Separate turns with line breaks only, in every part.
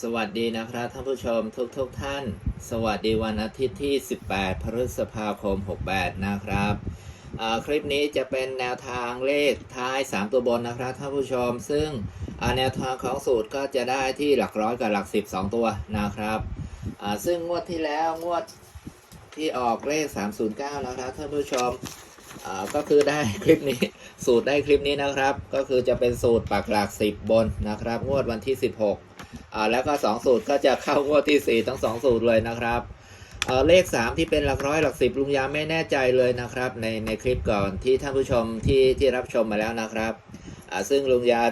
สวัสดีนะครับท่านผู้ชมทุกทุกๆท่าน สวัสดีวันอาทิตย์ที่ 18 พฤษภาคม 68 นะครับ คลิปนี้จะเป็นแนวทางเลขท้าย 3 ตัวบนนะครับท่านผู้ชม ซึ่งแนวทางของสูตรก็จะได้ที่หลักร้อยกับหลัก 10 2 ตัวนะครับซึ่งงวดที่แล้วงวดที่ออกเลข 309 นะครับท่านผู้ชมก็คือได้คลิปนี้สูตรได้คลิปนี้นะครับ ก็คือจะเป็นสูตรปักหลัก 10 บนนะครับ งวดวันที่ 16 อ่าแล้วก็ 2 สูตรก็จะเข้างวดที่ 4 ทั้ง 2 สูตรเลยนะครับเเลข 3 ที่เป็นหลักร้อยหลักสิบลุงยาไม่แน่ใจเลยนะครับ ในในคลิปก่อนที่ท่านผู้ชมที่ที่รับชมมาแล้วนะครับซึ่งลุงยา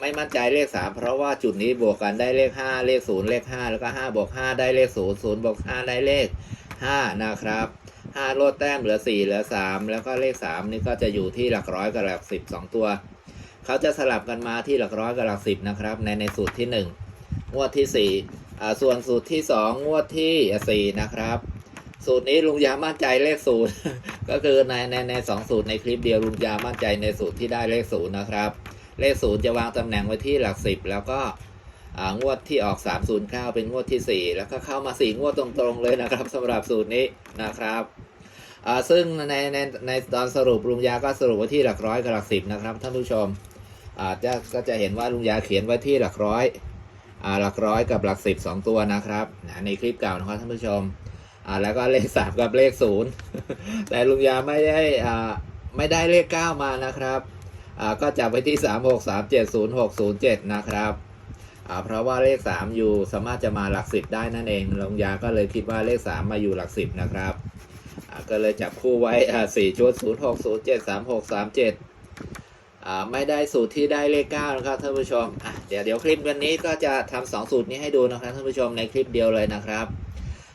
ไม่มั่นใจเลข 3 เพราะว่าจุดนี้บวกกันได้เลข 5 เลข 0 เลข 5 แล้วก็5บวก5ได้เลข 0 0บวก5ได้เลข 5 นะครับ5ลดแต้มเหลือ 4 เหลือ 3 แล้วก็เลข 3 นี่ก็จะอยู่ที่หลักร้อยกับหลักสิบสองตัว เขาจะสลับกันมาที่หลักร้อยกับหลักสิบนะครับ ในในสูตรที่ 1 งวดที่ 4 อ่า ส่วนสูตรที่ 2 งวดที่ 4 นะครับ สูตรนี้ลุงยามั่นใจเลขศูนย์ก็คือในในในสองสูตรในคลิปเดียวลุงยามั่นใจในสูตรที่ได้เลขศูนย์นะครับ เลขศูนย์จะวางตำแหน่งไว้ที่หลักสิบแล้วก็งวดที่ออก 309 เป็นงวดที่ 4 แล้วก็เข้ามา 4 งวดตรงๆเลยนะครับสำหรับสูตรนี้นะครับซึ่งในในในตอนสรุปลุงยาก็สรุปไว้ที่หลักร้อยกับหลักสิบนะครับท่านผู้ชม อาจจะก็จะเห็นว่าลุงยาเขียนไว้ที่หลักร้อยอ่าหลักร้อยกับหลักสิบสองตัวนะครับในคลิปเก่านะครับท่านผู้ชมอ่าแล้วก็เลขสามกับเลขศูนย์แต่ลุงยาไม่ได้อ่าไม่ได้เลขเก้ามานะครับอ่าก็จับไว้ที่สามหกสามเจ็ดศูนย์หกศูนย์เจ็ดนะครับอ่าเพราะว่าเลขสามอยู่สามารถจะมาหลักสิบได้นั่นเองลุงยาก็เลยคิดว่าเลขสามมาอยู่หลักสิบนะครับอ่าก็เลยจับคู่ไว้อ่าสี่ชุดศูนย์หกศูนย์เจ็ดสามหกสามเจ็ด ไม่ได้สูตรที่ได้เลขเก้านะครับท่านผู้ชมอะเดี๋ยวเดี๋ยวคลิปวันนี้ก็จะทำสองสูตรนี้ให้ดูนะครับท่านผู้ชมในคลิปเดียวเลยนะครับ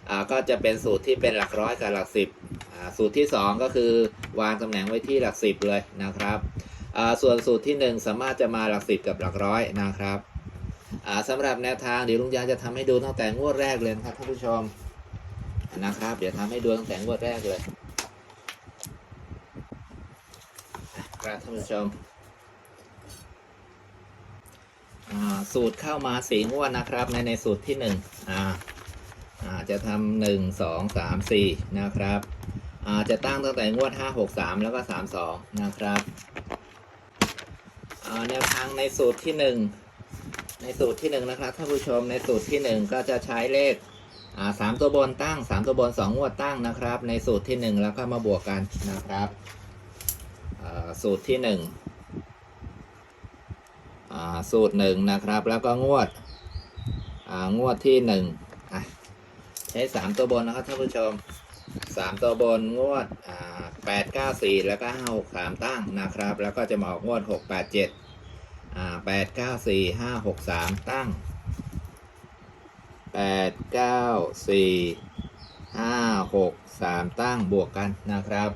อ่าก็จะเป็นสูตรที่เป็นหลักร้อยกับหลักสิบอ่าสูตรที่สองก็คือวางตำแหน่งไว้ที่หลักสิบเลยนะครับอ่าส่วนสูตรที่หนึ่งสามารถจะมาหลักสิบกับหลักร้อยนะครับอ่าสำหรับแนวทางเดี๋ยวลุงยาจะทำให้ดูตั้งแต่งวดแรกเลยนะครับท่านผู้ชมนะครับ เดี๋ยวทำให้ดูตั้งแต่งวดแรกเลยครับท่านผู้ชม อ่า สูตรเข้ามาสีงวดนะครับ ในในสูตรที่หนึ่งอ่าจะทำหนึ่งสองสามสี่นะครับจะตั้งตั้งแต่งวดห้าหกสามแล้วก็สามสองนะครับแนวทางในสูตรที่หนึ่งในสูตรที่หนึ่งนะครับท่านผู้ชมในสูตรที่หนึ่งก็จะใช้เลขสามตัวบนตั้งสามตัวบนสองงวดตั้งนะครับ ในสูตรที่หนึ่งแล้วก็มาบวกกันนะครับสูตรที่หนึ่ง สูตรหนึ่งนะครับ แล้วก็งวดงวดที่หนึ่งใช้สามตัวบนนะครับท่านผู้ชมสามตัวบนงวดแปดเก้าสี่แล้วก็ห้าหกสามตั้งนะครับ แล้วก็จะมาออกงวดหกแปดเจ็ดแปดเก้าสี่ห้าหกสามตั้งแปดเก้าสี่ห้าหกสามตั้งบวกกันนะครับ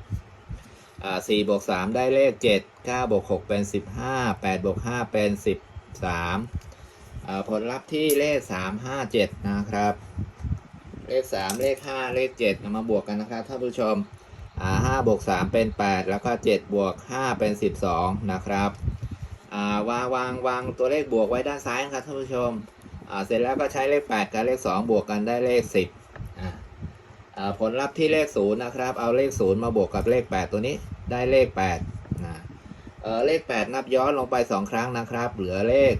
สี่บวกสามได้เลขเจ็ด เก้าบวกหกเป็นสิบห้าแปดบวกห้าเป็นสิบสามผลลัพธ์ที่เลขสามห้าเจ็ดนะครับ เลขสามเลขห้าเลขเจ็ดนำมาบวกกันนะครับท่านผู้ชมอ่าห้าบวกสามเป็นแปดแล้วก็เจ็ดบวกห้าเป็นสิบสองนะครับวางวางวางตัวเลขบวกไว้ด้านซ้ายนะครับท่านผู้ชม เสร็จแล้วก็ใช้เลขแปดกับเลขสองบวกกันได้เลขสิบผลลัพธ์ที่เลขศูนย์นะครับ เอาเลขศูนย์มาบวกกับเลข 8 ตัวนี้ได้เลข 8 อเลข 8 นับย้อนลงไป 2 ครั้งนะครับ เหลือเลข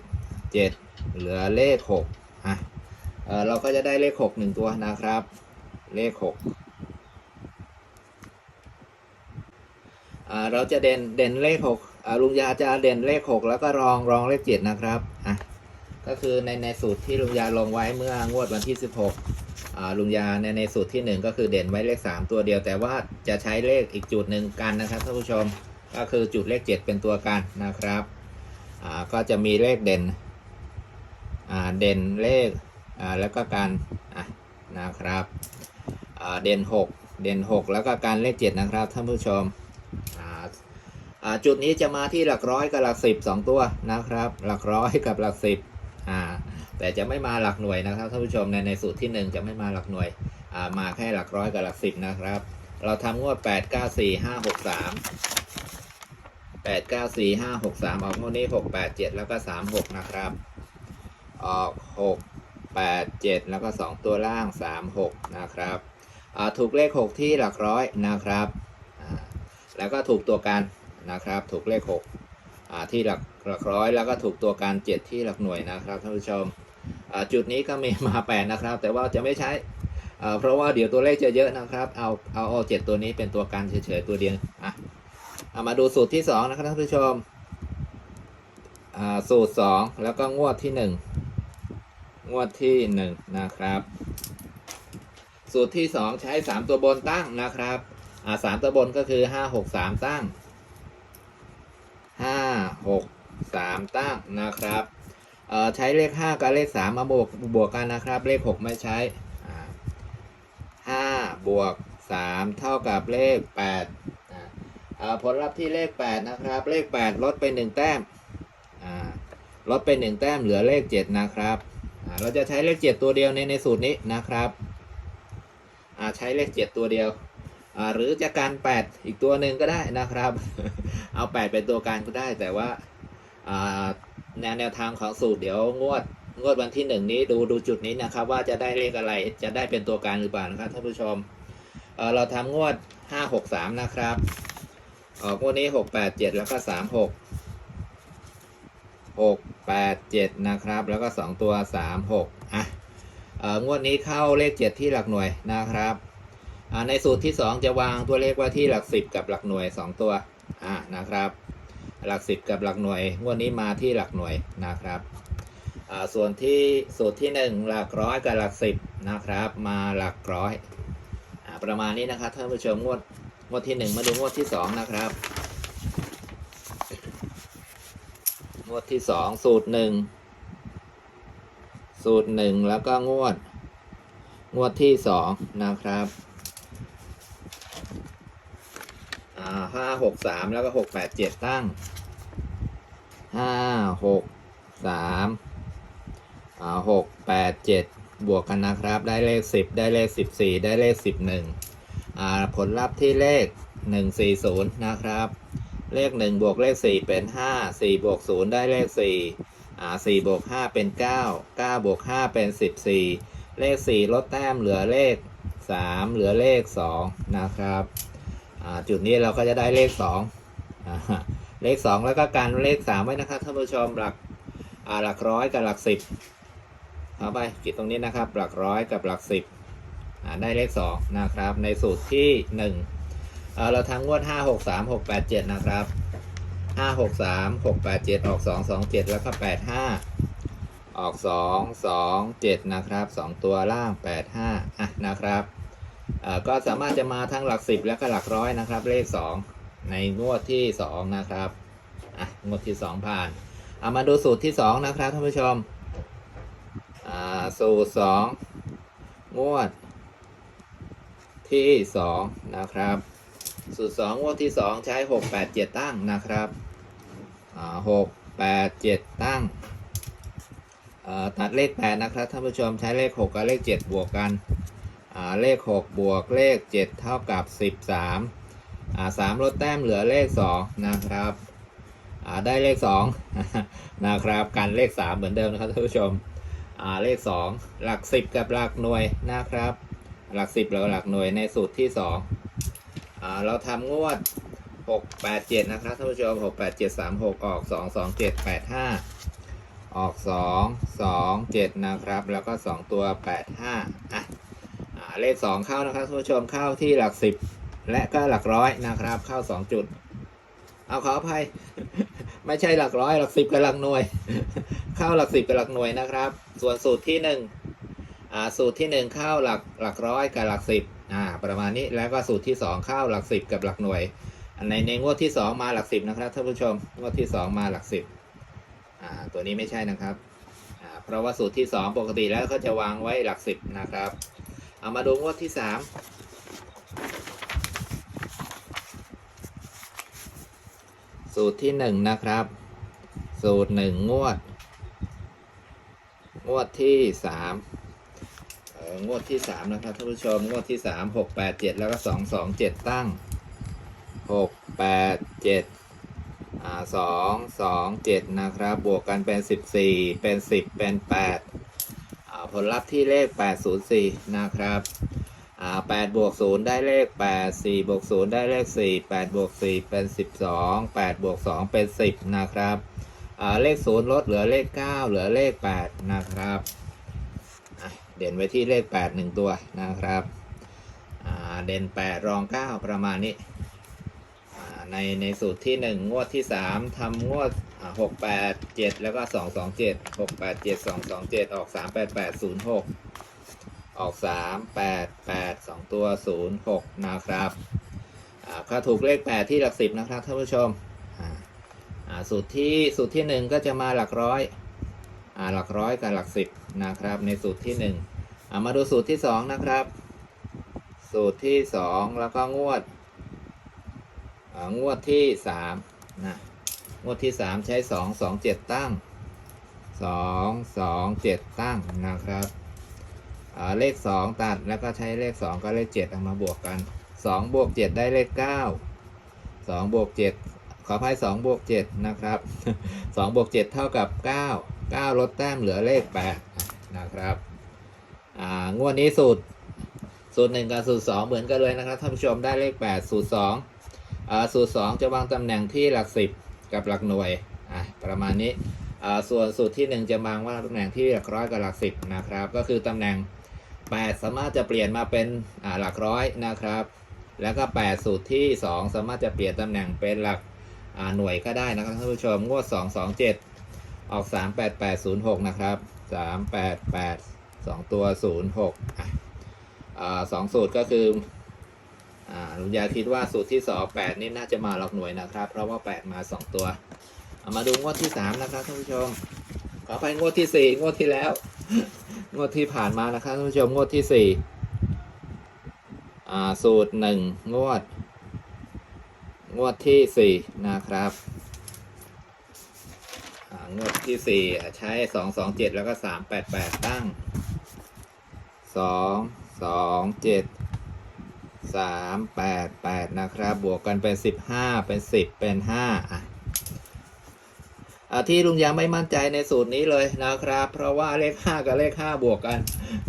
7 เหลือเลข6อะเออเราก็จะได้เลข 6 1 ตัวนะครับ เลข6อ่าเราจะเด่นเด่นเลข6อ่าลุงยาจะเด่นเลข 6 แล้วก็รองรองเลข 7 นะครับอะก็คือในในสูตรที่ลุงยาลงไว้เมื่องวดวันที่ 16อ่าลุงยาในในสูตรที่ 1 ก็คือเด่นไว้เลข 3 ตัวเดียว แต่ว่าจะใช้เลขอีกจุดหนึ่งกันนะครับท่านผู้ชม ก็คือจุดเลข 7 เป็นตัวกันนะครับก็จะมีเลขเด่นเด่นเลขแล้วก็การะนะครับเด่น 6 เด่น 6 แล้วก็การเลข 7 นะครับท่านผู้ชมจุดนี้จะมาที่หลักร้อยกับหลักสิบสองตัวนะครับ หลักร้อยกับหลักสิบแต่จะไม่มาหลักหน่วยนะครับท่านผู้ชมในในสูตรที่ 1 จะไม่มาหลักหน่วยมาแค่หลักร้อยกับหลักสิบนะครับ เราทำงวด 8 9 4 5 6 3 8 9 4 5 6 3ออกงวดนี้6 8 7แล้วก็3 6นะครับ ออกหกแปดเจ็ดแล้วก็สองตัวล่างสามหกนะครับถูกเลขหกที่หลักร้อยนะครับ แล้วก็ถูกตัวการนะครับ ถูกเลขหกที่หลักหลักร้อย แล้วก็ถูกตัวการเจ็ดที่หลักหน่วยนะครับท่านผู้ชมจุดนี้ก็มีมาแปดนะครับ แต่ว่าจะไม่ใช้อ่เพราะว่าเดี๋ยวตัวเลขจะเยอะนะครับ เอาเอาเอาเจ็ดตัวนี้เป็นตัวการเฉยๆตัวเดียวอะ เอามาดูสูตรที่สองนะครับท่านผู้ชมสูตรสองแล้วก็งวดที่หนึ่งงวดที่หนึ่งนะครับ สูตรที่สองใช้สามตัวบนตั้งนะครับสามตัวบนก็คือห้าหกสามตั้งห้าหกสามตั้งนะครับใช้เลขห้ากับเลขสามมาบวกบวกกันนะครับ เลขหกไม่ใช้อ่ห้าบวกสามเท่ากับเลขแปด ผลลัพธ์ที่เลขแปดนะครับ เลขแปดลดไปหนึ่งแต้มลดไปหนึ่งแต้มเหลือเลข 7 นะครับ เราจะใช้เลข 7 ตัวเดียวในในสูตรนี้นะครับใช้เลข 7 ตัวเดียวหรือจะการ 8 อีกตัวหนึ่งก็ได้นะครับ เอา 8 เป็นตัวการก็ได้แต่ว่าแนวแนวทางของสูตรเดี๋ยวงวดงวดวันที่หนึ่งนี้ดูดูจุดนี้นะครับ ว่าจะได้เลขอะไรจะได้เป็นตัวการหรือเปล่านะครับท่านผู้ชมเเราทำงวด 5 6 3 นะครับ ออกงวดนี้6 8 7แล้วก็3 6หกแปดเจ็ดนะครับ แล้วก็สองตัวสามหกอะเอ่องวดนี้เข้าเลขเจ็ดที่หลักหน่วยนะครับอ่าในสูตรที่สองจะวางตัวเลขไว้ที่หลักสิบกับหลักหน่วยสองตัวอะนะครับ หลักสิบกับหลักหน่วยงวดนี้มาที่หลักหน่วยนะครับอ่าส่วนที่สูตรที่หนึ่งหลักร้อยกับหลักสิบนะครับ มาหลักร้อยอ่าประมาณนี้นะครับท่านผู้ชมงวด งวดที่หนึ่งมาดูงวดที่สองนะครับงวดที่สองสูตรหนึ่งสูตรหนึ่งแล้วก็งวด งวดที่สองนะครับอ่าห้าหกสามแล้วก็หกแปดเจ็ดตั้งห้าหกสามอ่าหกแปดเจ็ดบวกกันนะครับ ได้เลขสิบได้เลขสิบสี่ได้เลขสิบหนึ่ง ผลลัพธ์ที่เลขหนึ่งสี่ศูนะครับ เลขหนึ่งบวกเลขสี่เป็นห้าสี่บวกศูนย์ได้เลขสี่อ่าสี่บวกห้าเป็นเก้าเก้าบวกห้าเป็นสิบสี่เลขสี่ลดแต้มเหลือเลขสามเหลือเลขสองนะครับ จุดนี้เราก็จะได้เลขสองอ่าเลขสองแล้วก็การเลขสามไว้นะครับท่านผู้ชมหลักหลักร้อยกับหลักสิบเอาไปขีดตรงนี้นะครับ หลักร้อยกับหลักสิบ ได้เลขสองนะครับ ในสูตรที่หนึ่งเเราทำงวด 5 6 3 6 8 7 นะครับ 5 6 3 6 8 7 ออก 2 2 7 แล้วก็ 8 5 ออก 2 2 7 นะครับ 2 ตัวล่าง 8 5อะนะครับก็สามารถจะมาทั้งหลัก 10 และก็หลักร้อยนะครับ เลข 2 ในงวดที่ 2 นะครับอะงวดที่ 2 ผ่านเอามาดูสูตรที่ 2 นะครับท่านผู้ชมสูตร 2 งวด ที่2นะครับ สูตรสองงวดที่สองใช้หกแปดเจ็ดตั้งนะครับหกแปดเจ็ดตั้งตัดเลขแปดนะครับท่านผู้ชมใช้เลขหกกับเลขเจ็ดบวกกันเลขหกบวกเลขเจ็ดเท่ากับสิบสามสามลดแต้มเหลือเลขสองนะครับได้เลขสองนะครับกันเลขสามเหมือนเดิมนะครับท่านผู้ชมเลขสองหลักสิบกับหลักหน่วยนะครับ หลักสิบแล้วหลักหน่วยในสูตรที่สองเราทำงวด 6 8 7 นะครับท่านผู้ชม 6 8 7 3 6 ออก 2 2 7 8 5 ออก 2 2 7 นะครับ แล้วก็ 2 ตัว 8 5อะอ่าเลข 2 เข้านะครับท่านผู้ชมเข้าที่หลัก 10 และก็หลักร้อยนะครับ เข้า 2 จุด เอาขออภัย ไม่ใช่หลักร้อย หลักสิบกับหลักหน่วย เข้าหลักสิบกับหลักหน่วยนะครับ ส่วนสูตรที่หนึ่ง สูตรที่หนึ่งเข้าหลักหลักร้อยกับหลักสิบอ่าประมาณนี้แล้วก็สูตรที่สองเข้าหลักสิบกับหลักหน่วยในในงวดที่สองมาหลักสิบนะครับท่านผู้ชมงวดที่สองมาหลักสิบอ่าตัวนี้ไม่ใช่นะครับอ่าเพราะว่าสูตรที่สองปกติแล้วเขาจะวางไว้หลักสิบนะครับเอามาดูงวดที่สามสูตรที่หนึ่งนะครับ สูตรหนึ่งงวด งวดที่สาม งวดที่สามนะครับท่านผู้ชมงวดที่สามหกแปดเจ็ดแล้วก็สองสองเจ็ดตั้งหกแปดเจ็ดอ่าสองสองเจ็ดนะครับ บวกกันเป็นสิบสี่เป็นสิบเป็นแปดอ่าผลลัพธ์ที่เลขแปดศูนย์สี่นะครับอ่าแปดบวกศูนย์ได้เลขแปดสี่บวกศูนย์ได้เลขสี่แปดบวกสี่เป็นสิบสองแปดบวกสองเป็นสิบนะครับอ่าเลขศูนย์ลดเหลือเลขเก้าเหลือเลขแปดนะครับ เด่นไว้ที่เลขแปดหนึ่งตัวนะครับเด่นแปดรองเก้าประมาณนี้ในในสูตรที่ 1 งวดที่ 3ทำงวดหกแปดเจ็ดแล้วก็สองสองเจ็ดหกแปดเจ็ดสออกสามแปดแปดศูนย์หกออกสามแปดแปดสองตัวศูนะครับอ่าก็ถูกเลขแปดที่หลักสิบนะครับท่านผู้ชมสูตรที่สูตรที่หนึ่งก็จะมาหลักร้อย หลักร้อยกับหลักสิบนะครับ ในสูตรที่หนึ่งมาดูสูตรที่สองนะครับ สูตรที่สองแล้วก็งวดงวดที่สามนะงวดที่สามใช้สองสองเจ็ดตั้งสองสองเจ็ดตั้งนะครับเลขสองตัดแล้วก็ใช้เลขสองก็เลขเจ็ดเอามาบวกกันสองบวกเจ็ดได้เลขเก้าสองบวกเจ็ดขออภัยสองบวกเจ็ดนะครับสองบวกเจ็ดเท่ากับเก้า เก้าลดแต้มเหลือเลขแปดนะครับ อ่างวดนี้สูตร สูตรหนึ่งกับสูตรสองเหมือนกันเลยนะครับท่านผู้ชมได้เลขแปดสูตรสองอ่าสูตร 2 จะวางตำแหน่งที่หลัก 10 กับหลักหน่วยอะประมาณนี้อ่าส่วนสูตรที่ 1 จะวางว่าตำแหน่งที่หลักร้อยกับหลัก 10 นะครับ ก็คือตำแหน่ง 8 สามารถจะเปลี่ยนมาเป็นอ่าหลักร้อยนะครับ แล้วก็ 8 สูตรที่ 2 สามารถจะเปลี่ยนตำแหน่งเป็นหลักอ่าหน่วยก็ได้นะครับท่านผู้ชมงวด 2 2 7 ออก 3 8 8 0 6 นะครับ 3 8 8 2 ตัว 0 6อะสองสูตรก็คืออ่าลุงยาคิดว่าสูตรที่สองแปดนี่น่าจะมาหลักหน่วยนะครับ เพราะว่าแปดมาสองตัว เอามาดูงวดที่สามนะครับท่านผู้ชม ขอไปงวดที่สี่งวดที่แล้ว งวดที่ผ่านมานะครับท่านผู้ชมงวดที่สี่อ่า สูตรหนึ่งงวด งวดที่สี่นะครับ งวดที่สี่ใช้สองสองเจ็ดแล้วก็สามแปดแปดตั้งสองสองเจ็ดสามแปดแปดนะครับ บวกกันเป็นสิบห้าเป็นสิบเป็นห้าอะอะที่ลุงยังไม่มั่นใจในสูตรนี้เลยนะครับ เพราะว่าเลขห้ากับเลขห้าบวกกัน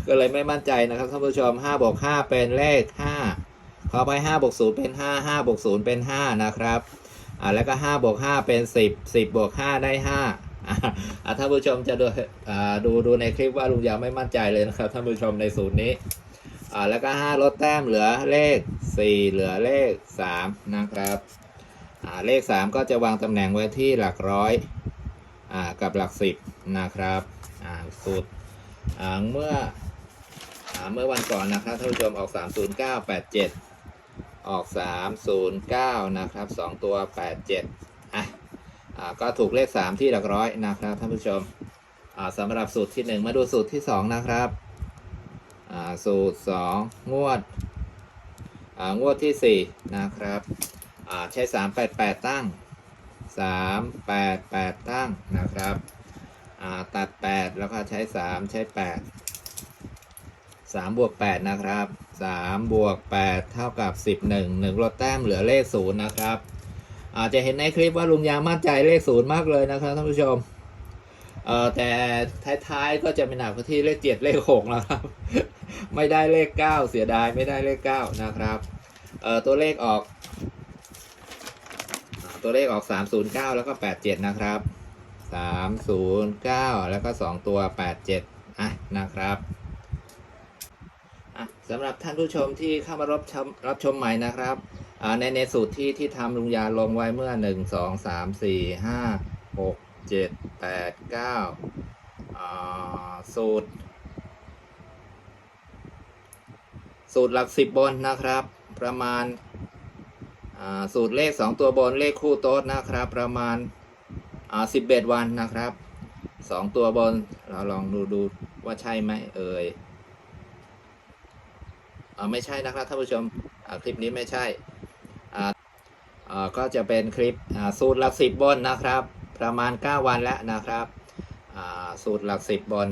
ก็เลยไม่มั่นใจนะครับท่านผู้ชมห้าบวกห้าเป็นเลขห้าขอไปห้าบวกศูนย์เป็นห้าห้าบวกศูนย์เป็นห้านะครับ อะแล้วก็ห้าบวกห้าเป็นสิบสิบบวกห้าได้ห้า ท่านผู้ชมจะดูดูดูในคลิปว่าลุงยังไม่มั่นใจเลยนะครับท่านผู้ชมในสูตรนี้อ่าแล้วก็5ลดแต้มเหลือเลข 4 เหลือเลข 3 นะครับอ่าเลข 3 ก็จะวางตำแหน่งไว้ที่หลักร้อยอ่ากับหลัก 10 นะครับอ่าสูตรอ่าเมื่ออ่าเมื่อวันก่อนนะครับท่านผู้ชมออก 30987 ออก 309 นะครับ 2 ตัว 87อะ ก็ถูกเลข 3 ที่หลักร้อยนะครับท่านผู้ชมอ่าสำหรับสูตรที่ 1 มาดูสูตรที่ 2 นะครับสูตรสองงวดงวดที่สี่นะครับใช้สามแปดแปดตั้งสามแปดแปดตั้งนะครับตัดแปดแล้วก็ใช้สามใช้แปดสามบวกแปดนะครับสามบวกแปดเท่ากับสิบหนึ่งหนึ่งลดแต้มเหลือเลขศูนย์นะครับ อาจจะเห็นในคลิปว่าลุงยามั่นใจเลขศูนย์มากเลยนะครับท่านผู้ชมเออแต่ท้ายๆก็จะเป็นหนักที่เลขเจ็ดเลขหกนะครับ ไม่ได้เลขเก้าเสียดายไม่ได้เลขเก้านะครับเออตัวเลขออก ตัวเลขออกสามศูนย์เก้าแล้วก็แปดเจ็ดนะครับสามศูนย์เก้าแล้วก็สองตัวแปดเจ็ดอะนะครับอะสำหรับท่านผู้ชมที่เข้ามารับชมรับชมใหม่นะครับ ในในสูตรที่ที่ทำลุงยาลงไว้เมื่อหนึ่งสองสามสี่ห้าหกเจ็ดแปดเก้าสูตร สูตรหลักสิบบนนะครับ ประมาณสูตรเลขสองตัวบนเลขคู่โต๊ดนะครับ ประมาณสิบเอ็ดวันนะครับสองตัวบนเราลองดูดูว่าใช่ไหมเอ่ยอไม่ใช่นะครับท่านผู้ชมคลิปนี้ไม่ใช่ ก็จะเป็นคลิปสูตรหลักสิบบนนะครับ ประมาณ 9 วันแล้วนะครับสูตรหลัก10บบน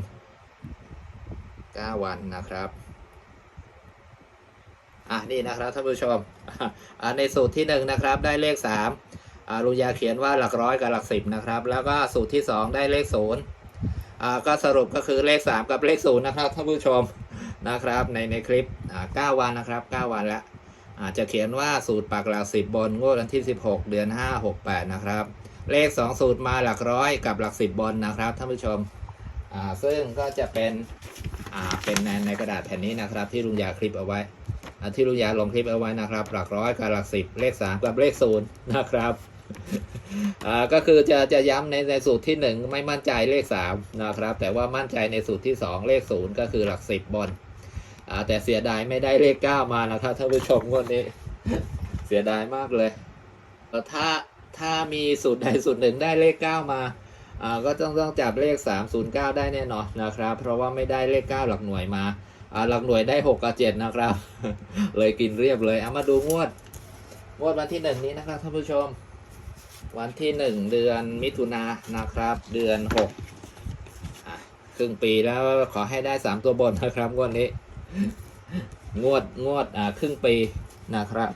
9 วันนะครับอะนี่นะครับท่านผู้ชมในสูตรที่1นะครับได้เลข3อ่าลุงยาเขียนว่าหลักร้อยกับหลักสิบนะครับ แล้วก็สูตรที่สองได้เลขศูนย์ก็สรุปก็คือเลขสามกับเลขศูนย์นะครับท่านผู้ชมนะครับในในคลิปอ่าเก้าวันนะครับเก้าวันแล้ว อาจจะเขียนว่าสูตรปักหลักสิบบนงวดวันที่สิบหกเดือนห้าหกแปดนะครับ เลขสองสูตรมาหลักร้อยกับหลักสิบบนนะครับท่านผู้ชมซึ่งก็จะเป็นเป็นในในกระดาษแผ่นนี้นะครับ ที่ลุงยาคลิปเอาไว้ ที่ลุงยาลงคลิปเอาไว้นะครับ หลักร้อยกับหลักสิบเลขสามกับเลขศูนย์นะครับก็คือจะจะย้ำในในสูตรที่หนึ่งไม่มั่นใจเลขสามนะครับ แต่ว่ามั่นใจในสูตรที่สองเลขศูนย์ก็คือหลักสิบบน อ่าแต่เสียดายไม่ได้เลขเก้ามานะครับท่านผู้ชมงวดนี้ เสียดายมากเลยเอ่ถ้าถ้ามีสูตรใดสูตรหนึ่งได้เลขเก้ามาอ่าก็ต้องต้องจับเลขสามศูนย์เก้าได้แน่นอนนะครับ เพราะว่าไม่ได้เลขเก้าหลักหน่วยมาอ่าหลักหน่วยได้หกกับเจ็ดนะครับ เลยกินเรียบเลยเอามาดูงวด งวดวันที่หนึ่งนี้นะครับท่านผู้ชม วันที่หนึ่งเดือนมิถุนานะครับ เดือนหกครึ่งปีแล้วขอให้ได้สามตัวบนนะครับงวดนี้ งวดงวดอ่าครึ่งปีนะครับ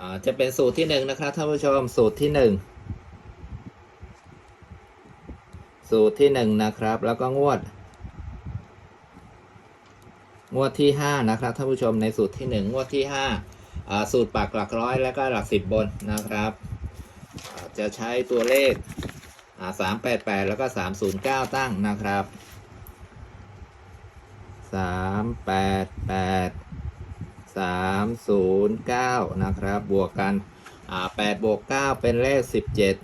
อ่าจะเป็นสูตรที่หนึ่งนะครับท่านผู้ชมสูตรที่หนึ่งสูตรที่หนึ่งนะครับ แล้วก็งวด งวดที่5นะครับท่านผู้ชมในสูตรที่1งงวดที่5อ่าสูตรปักหลักร้อยแล้วก็หลักสิบบนนะครับ จะใช้ตัวเลขอ่า388 แล้วก็ 309 ตั้งนะครับ สามแปดแปดสามศูนย์เก้านะครับ บวกกันอ่าแปดบวกเก้าเป็นเลขสิบเจ็ด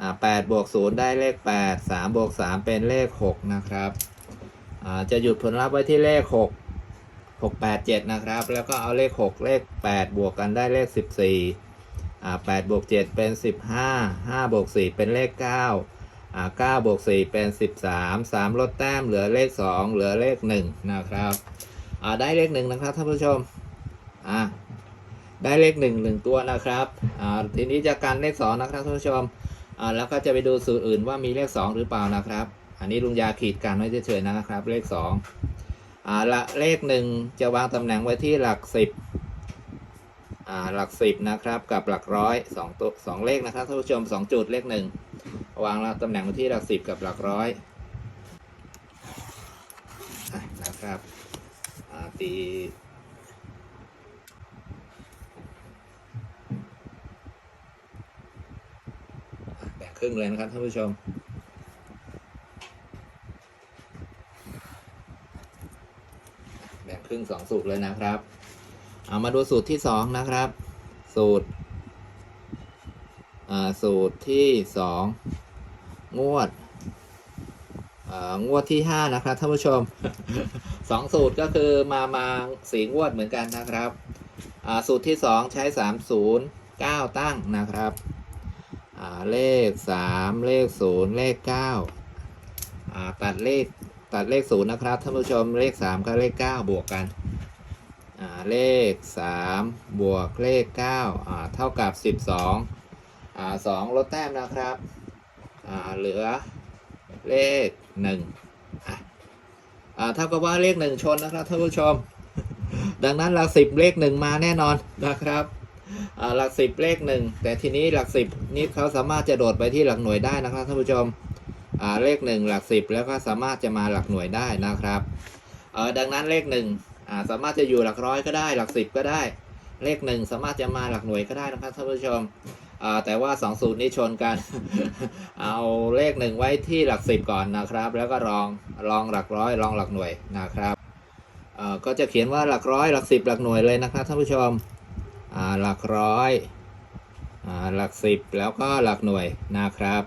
อ่าแปดบวกศูนย์ได้เลขแปดสามบวกสามเป็นเลขหกนะครับอ่าจะหยุดผลลัพธ์ไว้ที่เลขหกหกแปดเจ็ดนะครับ แล้วก็เอาเลขหกเลขแปดบวกกันได้เลขสิบสี่อ่าแปดบวกเจ็ดเป็นสิบห้าห้าบวกสี่เป็นเลขเก้า อ่า9บวก4เป็น13 3ลดแต้มเหลือเลข2เหลือเลข1นะครับอ่าได้เลข1นะครับท่านผู้ชมอ่าได้เลข1 1ตัวนะครับอ่าทีนี้จะกันเลข2นะครับท่านผู้ชมอ่าแล้วก็จะไปดูสูตรอื่นว่ามีเลข2หรือเปล่านะครับ อันนี้ลุงยาขีดกันไว้เฉยๆนะครับ เลขสองอ่าละเลขหนึ่งจะวางตำแหน่งไว้ที่หลักสิบอ่าหลักสิบนะครับกับหลักร้อยสองตัวสองเลขนะครับท่านผู้ชมสองจุดเลขหนึ่ง วางแล้วตำแหน่งไว้ที่หลักสิบกับหลักร้อยนะครับตีแบ่งครึ่งเลยนะครับท่านผู้ชมแบ่งครึ่งสองสูตรเลยนะครับ เอามาดูสูตรที่สองนะครับ สูตรอ่าสูตรที่สอง งวดอ่างวดที่ห้านะครับท่านผู้ชมสองสูตรก็คือมามาสีงวดเหมือนกันนะครับอ่าสูตรที่สองใช้สามศูนย์เก้าตั้งนะครับอ่าเลขสามเลขศูนย์เลขเก้าอ่าตัดเลขตัดเลขศูนย์นะครับท่านผู้ชมเลขสามกับเลขเก้าบวกกันอ่าเลขสามบวกเลขเก้าอ่าเท่ากับสิบสองอ่าสองลดแต้มนะครับ เหลือเลขหนึ่งอ่าเท่ากับว่าเลขหนึ่งชนนะครับท่านผู้ชม ดังนั้นหลักสิบเลขหนึ่งมาแน่นอนนะครับอ่าหลักสิบเลขหนึ่งแต่ทีนี้หลักสิบนี้เขาสามารถจะโดดไปที่หลักหน่วยได้นะครับท่านผู้ชมอ่าเลขหนึ่งหลักสิบแล้วก็สามารถจะมาหลักหน่วยได้นะครับเออดังนั้นเลขหนึ่งอ่าสามารถจะอยู่หลักร้อยก็ได้ หลักสิบก็ได้ เลขหนึ่งสามารถจะมาหลักหน่วยก็ได้นะครับท่านผู้ชม แต่ว่าสองสูตรนี้ชนกัน เอาเลขหนึ่งไว้ที่หลักสิบก่อนนะครับ แล้วก็รองรองหลักร้อยรองหลักหน่วยนะครับก็จะเขียนว่าหลักร้อยหลักสิบหลักหน่วยเลยนะครับท่านผู้ชมหลักร้อยหลักสิบแล้วก็หลักหน่วยนะครับ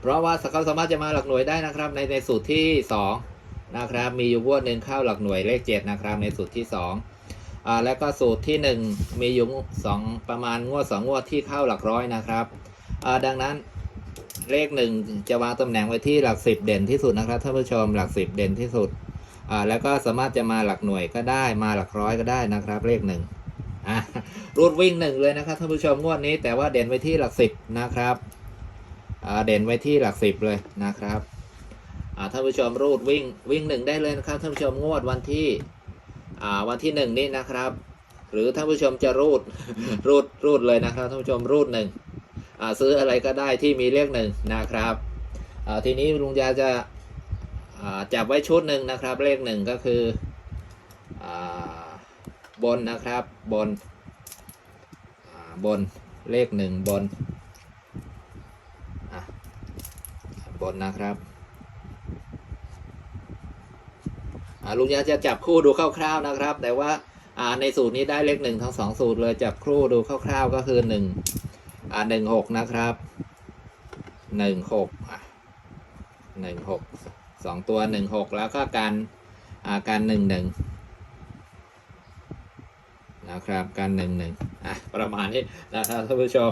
เพราะว่าเขาสามารถจะมาหลักหน่วยได้นะครับ ในในสูตรที่2นะครับมีอยู่งวดหนึ่งเข้าหลักหน่วยเลข7นะครับในสูตรที่ 2 อ่าแล้วก็สูตรที่ 1 มีอยู่สองประมาณงวด2งวดที่เข้าหลักร้อยนะครับอ่าดังนั้นเลข1จะวางตำแหน่งไว้ที่หลัก10เด่นที่สุดนะครับท่านผู้ชมหลัก10เด่นที่สุดอ่าแล้วก็สามารถจะมาหลักหน่วยก็ได้มาหลักร้อยก็ได้นะครับ เลขหนึ่งอะรูดวิ่งหนึ่งเลยนะครับท่านผู้ชมงวดนี้ แต่ว่าเด่นไว้ที่หลักสิบนะครับอ่าเด่นไว้ที่หลักสิบเลยนะครับอ่าท่านผู้ชมรูดวิ่งวิ่งหนึ่งได้เลยนะครับท่านผู้ชมงวดวันที่ วันที่หนึ่งนี้นะครับ หรือท่านผู้ชมจะรูดรูดรูดเลยนะครับท่านผู้ชมรูดหนึ่งซื้ออะไรก็ได้ที่มีเลขหนึ่งนะครับทีนี้ลุงยาจะจับไว้ชุดหนึ่งนะครับ เลขหนึ่งก็คืออบนนะครับบนอ่าบนเลขหนึ่งบนอะบนนะครับอ่า ลุงยาจะจับคู่ดูคร่าวๆนะครับ แต่ว่าในสูตรนี้ได้เลขหนึ่งทั้งสองสูตรเลยจับคู่ดูคร่าวๆก็คือหนึ่งหนึ่งหกนะครับหนึ่งหกหนึ่งหกสองตัวหนึ่งหกแล้วก็การการหนึ่งหนึ่งนะครับการหนึ่งหนึ่งประมาณนี้นะครับท่านผู้ชม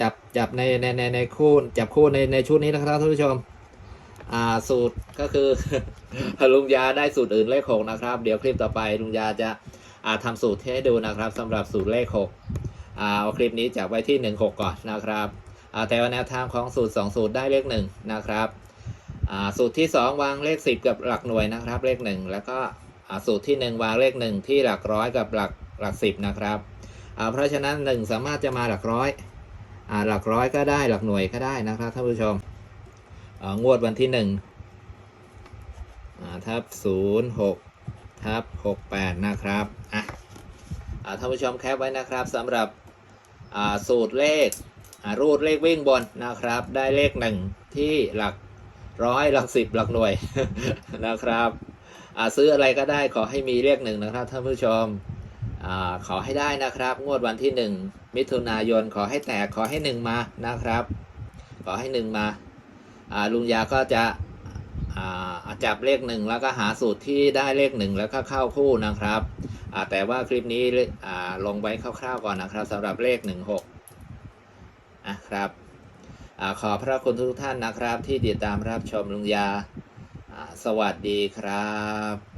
จับจับในในในในคู่จับคู่ในในชุดนี้นะครับท่านผู้ชม อ่าสูตรก็คือลุงยาได้สูตรอื่นเลขหกนะครับ เดี๋ยวคลิปต่อไปลุงยาจะอ่าทำสูตรให้ดูนะครับสำหรับสูตรเลขหกอ่าเอาคลิปนี้จับไว้ที่หนึ่งหกก่อนนะครับอ่าแต่ว่าแนวทางของสูตรสองสูตรได้เลขหนึ่งนะครับอ่าสูตรที่สองวางเลขสิบกับหลักหน่วยนะครับ เลขหนึ่งแล้วก็อ่าสูตรที่หนึ่งวางเลขหนึ่งที่หลักร้อยกับหลักหลักสิบนะครับอ่าเพราะฉะนั้นหนึ่งสามารถจะมาหลักร้อยอ่าหลักร้อยก็ได้หลักหน่วยก็ได้นะครับท่านผู้ชม งวดวันที่หนึ่งทับศูนย์หกทับหกแปดนะครับอะอ่าท่านผู้ชมแคปไว้นะครับสำหรับสูตรเลขรูดเลขวิ่งบนนะครับ ได้เลขหนึ่งที่หลักร้อยหลักสิบหลักหน่วยนะครับซื้ออะไรก็ได้ขอให้มีเลขหนึ่งนะครับท่านผู้ชมอขอให้ได้นะครับ งวดวันที่หนึ่งมิถุนายนขอให้แตกขอให้หนึ่งมานะครับ ขอให้หนึ่งมา ลุงยาก็จะจับเลขหนึ่งแล้วก็หาสูตรที่ได้เลขหนึ่งแล้วก็เข้าคู่นะครับ แต่ว่าคลิปนี้ลงไว้คร่าวๆก่อนนะครับสำหรับเลขหนึ่งหกอะครับอขอพระคุณทุกท่านนะครับที่ติดตามรับชมลุงยา สวัสดีครับ